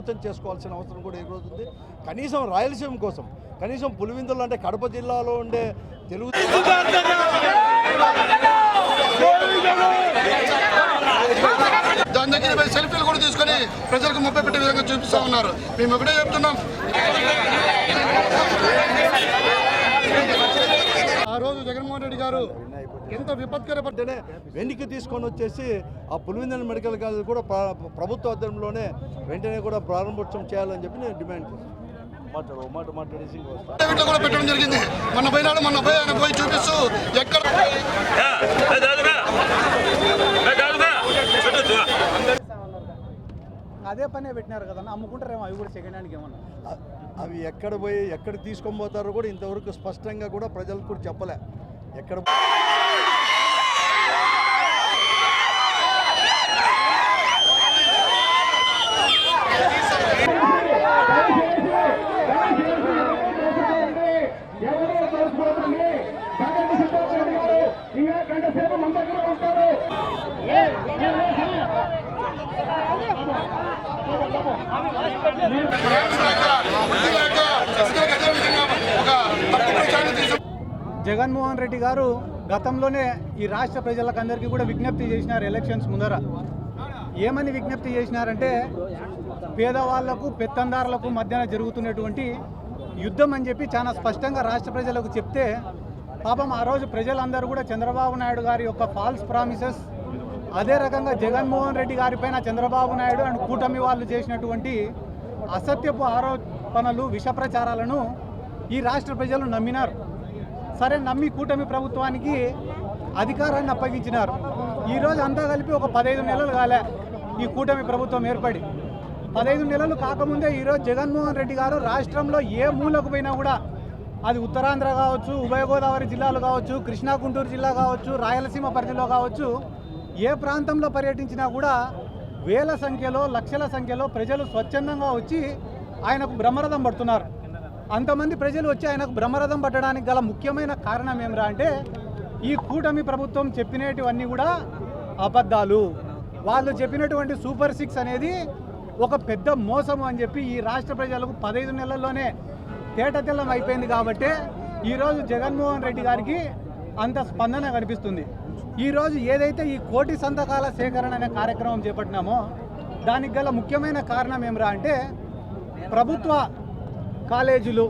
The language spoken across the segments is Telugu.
ఆలోచన చేసుకోవాల్సిన అవసరం కూడా ఈరోజు ఉంది. కనీసం రాయలసీమ కోసం కనీసం పులివిందులు అంటే కడప జిల్లాలో ఉండే తెలుగు దాని దగ్గర పోయి సెల్ఫీలు కూడా తీసుకొని ప్రజలకు ముప్పై పెట్టే విధంగా చూపిస్తా ఉన్నారు. మేము ఒకటే చెప్తున్నాం. ఆ రోజు జగన్మోహన్ రెడ్డి గారు ఎంత విపత్కర వెంటనే వెనక్కి తీసుకొని వచ్చేసి ఆ పులివిందల మెడికల్ కాలేజ్ కూడా ప్ర- ప్రభుత్వ ఆధ్వర్యంలోనే వెంటనే కూడా ప్రారంభోత్సవం చేయాలని చెప్పి నేను డిమాండ్ చేస్తాను. మాట్లాడు మాట మాట్లాడేసి కూడా పెట్టడం జరిగింది. మన పోయినాడు మన పోయి ఆయన పోయి చూపిస్తూ ఎక్కడ అదే పనే పెట్టినారు కదా అమ్ముకుంటారేమో అవి కూడా సెకండ్ హ్యాండ్కి ఏమన్నా. అవి ఎక్కడ పోయి ఎక్కడ తీసుకొని పోతారో కూడా ఇంతవరకు స్పష్టంగా కూడా ప్రజలకు కూడా చెప్పలే. ఎక్కడ ఒక జగన్మోహన్ రెడ్డి గారు గతంలోనే ఈ రాష్ట్ర ప్రజలకందరికీ కూడా విజ్ఞప్తి చేసినారు ఎలక్షన్స్ ముందర. ఏమని విజ్ఞప్తి చేసినారంటే పేదవాళ్ళకు పెత్తందారులకు మధ్యన జరుగుతున్నటువంటి యుద్ధం అని చెప్పి చాలా స్పష్టంగా రాష్ట్ర ప్రజలకు చెప్తే పాపం ఆ రోజు ప్రజలందరూ కూడా చంద్రబాబు నాయుడు గారి యొక్క ఫాల్స్ ప్రామిసెస్ అదే రకంగా జగన్మోహన్ రెడ్డి గారిపైన చంద్రబాబు నాయుడు అండ్ కూటమి వాళ్ళు చేసినటువంటి అసత్యపు ఆరోపణలు విష ప్రచారాలను ఈ రాష్ట్ర ప్రజలు నమ్మినారు. సరే నమ్మి కూటమి ప్రభుత్వానికి అధికారాన్ని అప్పగించినారు. ఈరోజు అంతా కలిపి ఒక పదహైదు నెలలు కాలే ఈ కూటమి ప్రభుత్వం ఏర్పడి. పదహైదు నెలలు కాకముందే ఈరోజు జగన్మోహన్ రెడ్డి గారు రాష్ట్రంలో ఏ మూలకు పోయినా కూడా అది ఉత్తరాంధ్ర కావచ్చు ఉభయ గోదావరి జిల్లాలు కావచ్చు కృష్ణా గుంటూరు జిల్లా కావచ్చు రాయలసీమ పరిధిలో కావచ్చు ఏ ప్రాంతంలో పర్యటించినా కూడా వేల సంఖ్యలో లక్షల సంఖ్యలో ప్రజలు స్వచ్ఛందంగా వచ్చి ఆయనకు బ్రహ్మరథం పడుతున్నారు. అంతమంది ప్రజలు వచ్చి ఆయనకు బ్రహ్మరథం పట్టడానికి గల ముఖ్యమైన కారణం ఏమిరా అంటే ఈ కూటమి ప్రభుత్వం చెప్పినటువన్నీ కూడా అబద్ధాలు. వాళ్ళు చెప్పినటువంటి సూపర్ సిక్స్ అనేది ఒక పెద్ద మోసము అని చెప్పి ఈ రాష్ట్ర ప్రజలకు పదహైదు నెలల్లోనే తేటతెల్లం అయిపోయింది కాబట్టి ఈరోజు జగన్మోహన్ రెడ్డి గారికి అంత స్పందన కనిపిస్తుంది. ఈరోజు ఏదైతే ఈ కోటి సంతకాల సేకరణ అనే కార్యక్రమం చేపట్టినామో దానికి గల ముఖ్యమైన కారణం ఏమిరా అంటే ప్రభుత్వ కాలేజీలు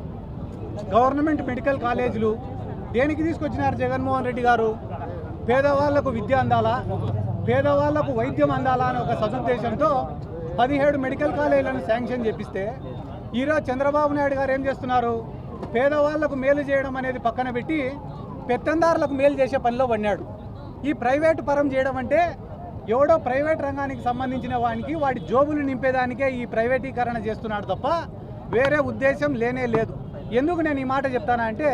గవర్నమెంట్ మెడికల్ కాలేజీలు దేనికి తీసుకొచ్చినారు జగన్మోహన్ రెడ్డి గారు? పేదవాళ్ళకు విద్య అందాలా? పేదవాళ్ళకు వైద్యం అందాలా అనే ఒక సదుద్దేశంతో పదిహేడు మెడికల్ కాలేజీలను శాంక్షన్ చేపిస్తే ఈరోజు చంద్రబాబు నాయుడు గారు ఏం చేస్తున్నారు? పేదవాళ్ళకు మేలు చేయడం అనేది పక్కన పెట్టి పెత్తందారులకు మేలు చేసే పనిలో పడినాడు. ఈ ప్రైవేటు పరం చేయడం అంటే ఎవడో ప్రైవేట్ రంగానికి సంబంధించిన వానికి వాడి జోబులు నింపేదానికే ఈ ప్రైవేటీకరణ చేస్తున్నాడు తప్ప వేరే ఉద్దేశం లేనే లేదు. ఎందుకు నేను ఈ మాట చెప్తానా అంటే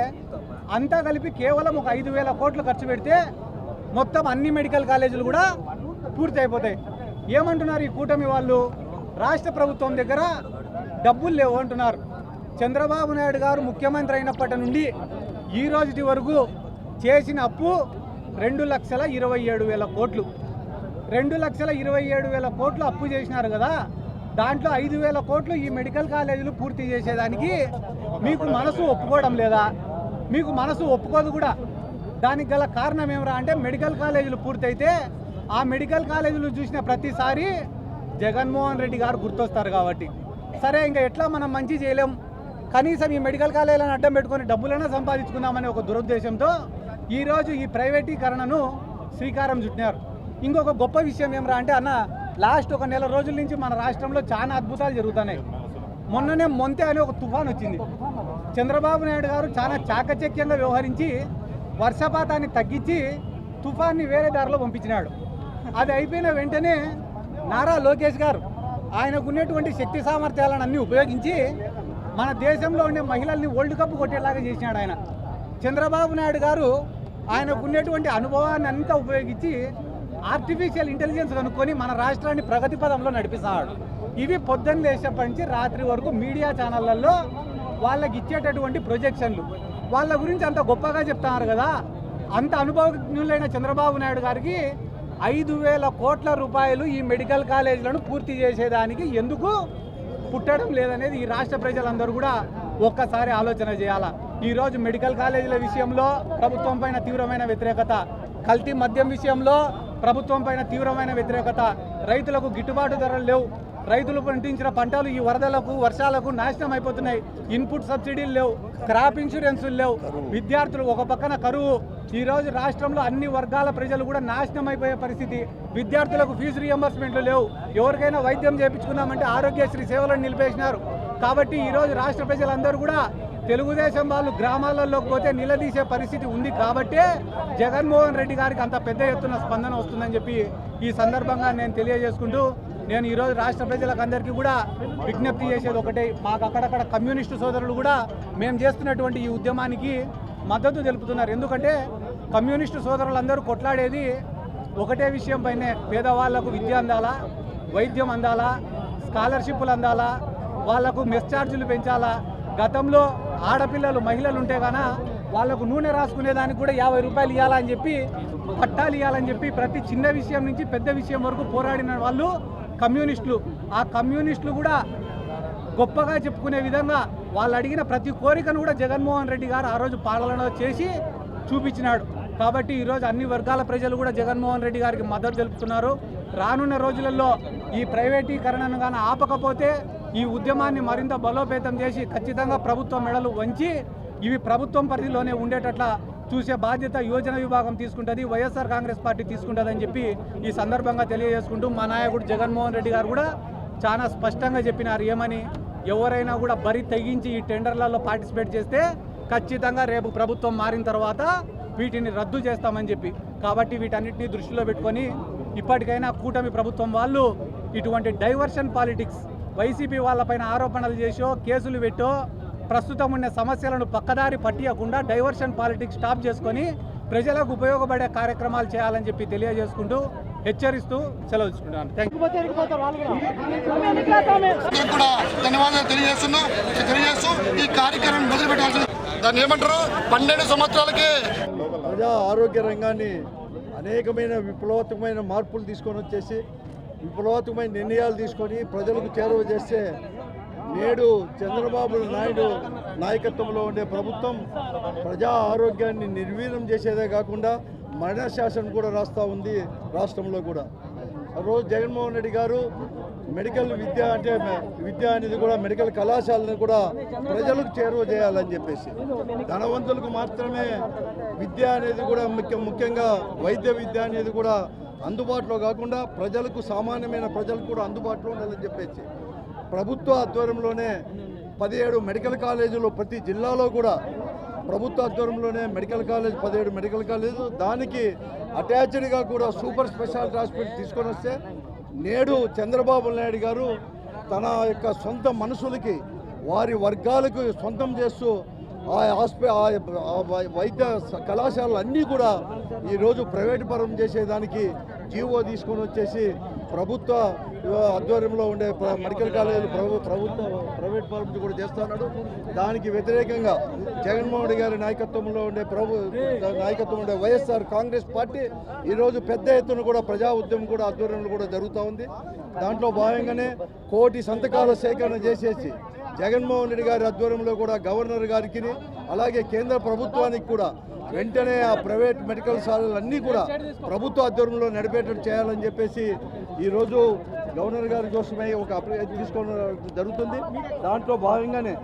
అంతా కలిపి కేవలం ఒక ఐదు వేల కోట్లు ఖర్చు పెడితే మొత్తం అన్ని మెడికల్ కాలేజీలు కూడా పూర్తి అయిపోతాయి ఏమంటున్నారు ఈ కూటమి వాళ్ళు? రాష్ట్ర ప్రభుత్వం దగ్గర డబ్బులు లేవు అంటున్నారు. చంద్రబాబు నాయుడు గారు ముఖ్యమంత్రి అయినప్పటి నుండి ఈ రోజుటి వరకు చేసిన అప్పు రెండు లక్షల ఇరవై ఏడు వేల కోట్లు. రెండు లక్షల ఇరవై ఏడు వేల కోట్లు అప్పు చేసినారు కదా దాంట్లో ఐదు వేల కోట్లు ఈ మెడికల్ కాలేజీలు పూర్తి చేసేదానికి మీకు మనసు ఒప్పుకోవడం లేదా? మీకు మనసు ఒప్పుకోదు కూడా. దానికి గల కారణం ఏమరా అంటే మెడికల్ కాలేజీలు పూర్తయితే ఆ మెడికల్ కాలేజీలు చూసిన ప్రతిసారి జగన్మోహన్ రెడ్డి గారు గుర్తొస్తారు కాబట్టి. సరే ఇంకా ఎట్లా మనం మంచి చేయలేం? కనీసం ఈ మెడికల్ కాలేజీలను అడ్డం పెట్టుకొని డబ్బులైనా సంపాదించుకుందామనే ఒక దురుద్దేశంతో ఈరోజు ఈ ప్రైవేటీకరణను శ్రీకారం చుట్టినారు. ఇంకొక గొప్ప విషయం ఏమరా అంటే అన్న లాస్ట్ ఒక నెల రోజుల నుంచి మన రాష్ట్రంలో చాలా అద్భుతాలు జరుగుతున్నాయి. మొన్ననే మొంతే అనే ఒక తుఫాన్ వచ్చింది. చంద్రబాబు నాయుడు గారు చాలా చాకచక్యంగా వ్యవహరించి వర్షపాతాన్ని తగ్గించి తుఫాన్ని వేరే దారిలో పంపించినాడు. అది అయిపోయిన వెంటనే నారా లోకేష్ గారు ఆయనకున్నటువంటి శక్తి సామర్థ్యాలను అన్ని ఉపయోగించి మన దేశంలో ఉండే మహిళల్ని వరల్డ్ కప్ కొట్టేలాగా చేసినాడు ఆయన. చంద్రబాబు నాయుడు గారు ఆయనకున్నటువంటి అనుభవాన్ని అంతా ఉపయోగించి ఆర్టిఫిషియల్ ఇంటెలిజెన్స్ కనుక్కొని మన రాష్ట్రాన్ని ప్రగతి పదంలో నడిపిస్తాడు. ఇవి పొద్దున్న లేచినప్పటి నుంచి రాత్రి వరకు మీడియా ఛానళ్ళలో వాళ్ళకి ఇచ్చేటటువంటి ప్రొజెక్షన్లు. వాళ్ళ గురించి అంత గొప్పగా చెప్తున్నారు కదా. అంత అనుభవజ్ఞులైన చంద్రబాబు నాయుడు గారికి ఐదు వేల కోట్ల రూపాయలు ఈ మెడికల్ కాలేజీలను పూర్తి చేసేదానికి ఎందుకు పుట్టడం లేదనేది ఈ రాష్ట్ర ప్రజలందరూ కూడా ఒక్కసారి ఆలోచన చేయాలా. ఈరోజు మెడికల్ కాలేజీల విషయంలో ప్రభుత్వం పైన తీవ్రమైన వ్యతిరేకత. కల్తీ మద్యం విషయంలో ప్రభుత్వం పైన తీవ్రమైన వ్యతిరేకత. రైతులకు గిట్టుబాటు ధరలు లేవు. రైతులు పండించిన పంటలు ఈ వరదలకు వర్షాలకు నాశనం అయిపోతున్నాయి. ఇన్పుట్ సబ్సిడీలు లేవు. క్రాప్ ఇన్సూరెన్సులు లేవు. విద్యార్థులు ఒక పక్కన కరువు. ఈరోజు రాష్ట్రంలో అన్ని వర్గాల ప్రజలు కూడా నాశనం అయిపోయే పరిస్థితి. విద్యార్థులకు ఫీజు రియంబర్స్మెంట్లు లేవు. ఎవరికైనా వైద్యం చేయించుకుందామంటే ఆరోగ్యశ్రీ సేవలను నిలిపేసినారు. కాబట్టి ఈ రోజు రాష్ట్ర ప్రజలందరూ కూడా తెలుగుదేశం వాళ్ళు గ్రామాలలోకి పోతే నిలదీసే పరిస్థితి ఉంది కాబట్టే జగన్మోహన్ రెడ్డి గారికి అంత పెద్ద ఎత్తున స్పందన వస్తుందని చెప్పి ఈ సందర్భంగా నేను తెలియజేసుకుంటూ నేను ఈరోజు రాష్ట్ర ప్రజలకు అందరికీ కూడా విజ్ఞప్తి చేసేది ఒకటే. మాకు అక్కడక్కడ కమ్యూనిస్టు సోదరులు కూడా మేము చేస్తున్నటువంటి ఈ ఉద్యమానికి మద్దతు తెలుపుతున్నారు. ఎందుకంటే కమ్యూనిస్టు సోదరులందరూ కొట్లాడేది ఒకటే విషయం పైనే. పేదవాళ్ళకు విద్య అందాలా వైద్యం అందాలా స్కాలర్షిప్లు అందాలా వాళ్ళకు మెస్ ఛార్జీలు పెంచాలా. గతంలో ఆడపిల్లలు మహిళలు ఉంటే గాన వాళ్ళకు నూనె రాసుకునే దానికి కూడా యాభై రూపాయలు ఇవ్వాలని చెప్పి పట్టాలు ఇవ్వాలని చెప్పి ప్రతి చిన్న విషయం నుంచి పెద్ద విషయం వరకు పోరాడిన వాళ్ళు కమ్యూనిస్టులు. ఆ కమ్యూనిస్టులు కూడా గొప్పగా చెప్పుకునే విధంగా వాళ్ళు అడిగిన ప్రతి కోరికను కూడా జగన్మోహన్ రెడ్డి గారు ఆ రోజు పాలన చేసి చూపించినాడు. కాబట్టి ఈరోజు అన్ని వర్గాల ప్రజలు కూడా జగన్మోహన్ రెడ్డి గారికి మద్దతు తెలుపుతున్నారు. రానున్న రోజులలో ఈ ప్రైవేటీకరణను కానీ ఆపకపోతే ఈ ఉద్యమాన్ని మరింత బలోపేతం చేసి ఖచ్చితంగా ప్రభుత్వం మెడలు వంచి ఇవి ప్రభుత్వం పరిధిలోనే ఉండేటట్ల చూసే బాధ్యత యోజన విభాగం తీసుకుంటుంది వైఎస్ఆర్ కాంగ్రెస్ పార్టీ తీసుకుంటుందని చెప్పి ఈ సందర్భంగా తెలియజేసుకుంటూ మా నాయకుడు జగన్మోహన్ రెడ్డి గారు కూడా చాలా స్పష్టంగా చెప్పినారు. ఏమని? ఎవరైనా కూడా బరి తెగించి ఈ టెండర్లలో పార్టిసిపేట్ చేస్తే ఖచ్చితంగా రేపు ప్రభుత్వం మారిన తర్వాత వీటిని రద్దు చేస్తామని చెప్పి. కాబట్టి వీటన్నిటిని దృష్టిలో పెట్టుకొని ఇప్పటికైనా కూటమి ప్రభుత్వం వాళ్ళు ఇటువంటి డైవర్షన్ పాలిటిక్స్ వైసీపీ వాళ్ళపైన ఆరోపణలు చేసో కేసులు పెట్టో ప్రస్తుతం ఉన్న సమస్యలను పక్కదారి పట్టియకుండా డైవర్షన్ పాలిటిక్స్ స్టాప్ చేసుకొని ప్రజలకు ఉపయోగపడే కార్యక్రమాలు చేయాలని చెప్పి తెలియజేసుకుంటూ హెచ్చరిస్తూ సెలవు తీసుకుంటాను థ్యాంక్ అందరికి కూడా ధన్యవాదాలు తెలియజేస్తున్నాం తెలియజేస్తూ ఈ కార్యక్రమం మొదలు పెట్టాల్సింది దాన్ని ఏమంటారు? పన్నెండు సంవత్సరాలకే. ప్రజా ఆరోగ్య రంగాన్ని అనేకమైన విప్లవాత్మకమైన మార్పులు తీసుకొని వచ్చేసి విప్లవాత్మకమైన నిర్ణయాలు తీసుకొని ప్రజలకు చేరువ చేస్తే నేడు చంద్రబాబు నాయుడు నాయకత్వంలో ఉండే ప్రభుత్వం ప్రజా ఆరోగ్యాన్ని నిర్వీర్యం చేసేదే కాకుండా మరణ శాసనం కూడా రాస్తూ ఉంది రాష్ట్రంలో కూడా. రోజు జగన్మోహన్ రెడ్డి గారు మెడికల్ విద్య అంటే విద్య అనేది కూడా మెడికల్ కళాశాలను కూడా ప్రజలకు చేరువ చేయాలని చెప్పేసి. ధనవంతులకు మాత్రమే విద్య అనేది కూడా ముఖ్య ముఖ్యంగా వైద్య విద్య అనేది కూడా అందుబాటులో కాకుండా ప్రజలకు సామాన్యమైన ప్రజలకు కూడా అందుబాటులో ఉండాలని చెప్పేసి ప్రభుత్వ ఆధ్వర్యంలోనే పదిహేడు మెడికల్ కాలేజీలు ప్రతి జిల్లాలో కూడా ప్రభుత్వ ఆధ్వర్యంలోనే మెడికల్ కాలేజ్ పదిహేడు మెడికల్ కాలేజ్ దానికి అటాచ్డ్గా కూడా సూపర్ స్పెషాలిటీ హాస్పిటల్ తీసుకొని వస్తే నేడు చంద్రబాబు నాయుడు గారు తన యొక్క సొంత మనుషులకి వారి వర్గాలకు సొంతం చేస్తూ ఆ హాస్పి ఆ వై- వైద్య కళాశాలలు అన్నీ కూడా ఈరోజు ప్రైవేట్ పరం చేసేదానికి జీవో తీసుకొని వచ్చేసి ప్రభుత్వ ఆధ్వర్యంలో ఉండే ప్ర- మెడికల్ కాలేజీలు ప్రభు ప్రభుత్వ ప్రైవేట్ పరం కూడా చేస్తున్నాడు దానికి వ్యతిరేకంగా జగన్మోహన్ రెడ్డి గారి నాయకత్వంలో ఉండే ప్రభు నాయకత్వం ఉండే వైఎస్ఆర్ కాంగ్రెస్ పార్టీ ఈరోజు పెద్ద ఎత్తున కూడా ప్రజా ఉద్యమం కూడా ఆధ్వర్యంలో కూడా జరుగుతూ ఉంది. దాంట్లో భాగంగానే కోటి సంతకాల సేకరణ చేసేసి జగన్మోహన్ రెడ్డి గారి ఆధ్వర్యంలో కూడా గవర్నర్ గారికి అలాగే కేంద్ర ప్రభుత్వానికి కూడా వెంటనే ఆ ప్రైవేట్ మెడికల్ అన్నీ కూడా ప్రభుత్వ ఆధ్వర్యంలో నడిపేటట్టు చేయాలని చెప్పేసి ఈరోజు గవర్నర్ గారి కోసమే ఒక అప్లికేషన్ తీసుకోవడం జరుగుతుంది. దాంట్లో భాగంగానే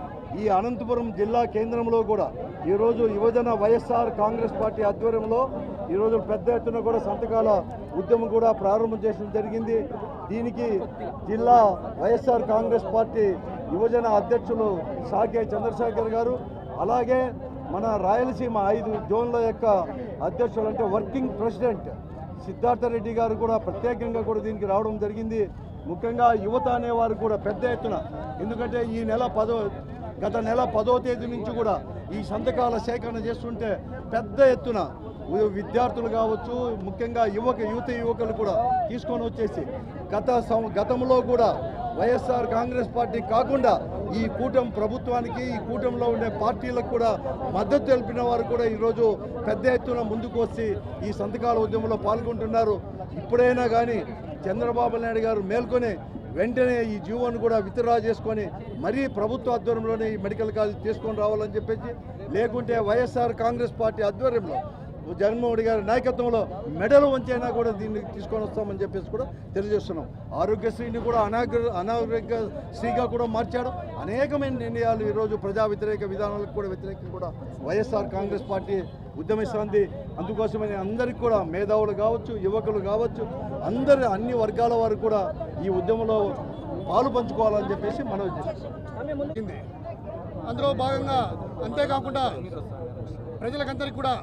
ఈ అనంతపురం జిల్లా కేంద్రంలో కూడా ఈరోజు యువజన వైఎస్ఆర్ కాంగ్రెస్ పార్టీ ఆధ్వర్యంలో ఈరోజు పెద్ద ఎత్తున కూడా సంతకాల ఉద్యమం కూడా ప్రారంభం చేయడం జరిగింది. దీనికి జిల్లా వైఎస్ఆర్ కాంగ్రెస్ పార్టీ యువజన అధ్యక్షులు సాకే చంద్రశేఖర్ గారు అలాగే మన రాయలసీమ ఐదు జోన్ల యొక్క అధ్యక్షులు అంటే వర్కింగ్ ప్రెసిడెంట్ సిద్ధార్థ రెడ్డి గారు కూడా ప్రత్యేకంగా కూడా దీనికి రావడం జరిగింది. ముఖ్యంగా యువత అనేవారు కూడా పెద్ద ఎత్తున. ఎందుకంటే ఈ నెల పదో గత నెల పదో తేదీ నుంచి కూడా ఈ సంతకాల సేకరణ చేస్తుంటే పెద్ద ఎత్తున విద్యార్థులు కావచ్చు ముఖ్యంగా యువక యువత యువకులు కూడా తీసుకొని వచ్చేసి గత సం- గతంలో కూడా వైఎస్ఆర్ కాంగ్రెస్ పార్టీ కాకుండా ఈ కూటమి ప్రభుత్వానికి ఈ కూటమిలో ఉండే పార్టీలకు కూడా మద్దతు తెలిపిన వారు కూడా ఈరోజు పెద్ద ఎత్తున ముందుకు వచ్చి ఈ సంతకాల ఉద్యమంలో పాల్గొంటున్నారు. ఇప్పుడైనా కానీ చంద్రబాబు నాయుడు గారు మేల్కొని వెంటనే ఈ జీవోను కూడా విత్డ్రా చేసుకొని మరీ ప్రభుత్వ ఆధ్వర్యంలోనే ఈ మెడికల్ కాలేజ్ తీసుకొని రావాలని చెప్పేసి లేకుంటే వైఎస్ఆర్ కాంగ్రెస్ పార్టీ ఆధ్వర్యంలో జగన్మోహన్ రెడ్డి గారి నాయకత్వంలో మెడలు వంచైనా కూడా దీన్ని తీసుకొని వస్తామని చెప్పేసి కూడా తెలియజేస్తున్నాం. ఆరోగ్యశ్రీని కూడా అనాగ్ర అనారోగ్య శ్రీగా కూడా మార్చాడు. అనేకమైన నిర్ణయాలు ఈరోజు ప్రజా వ్యతిరేక విధానాలకు కూడా వ్యతిరేకంగా కూడా వైఎస్ఆర్ కాంగ్రెస్ పార్టీ ఉద్యమిస్తుంది అందుకోసమని అందరికీ కూడా మేధావులు కావచ్చు యువకులు కావచ్చు అందరి అన్ని వర్గాల వారు కూడా ఈ ఉద్యమంలో పాలు పంచుకోవాలని చెప్పేసి మనం జరిగింది అందులో భాగంగా అంతేకాకుండా ప్రజలకందరికీ కూడా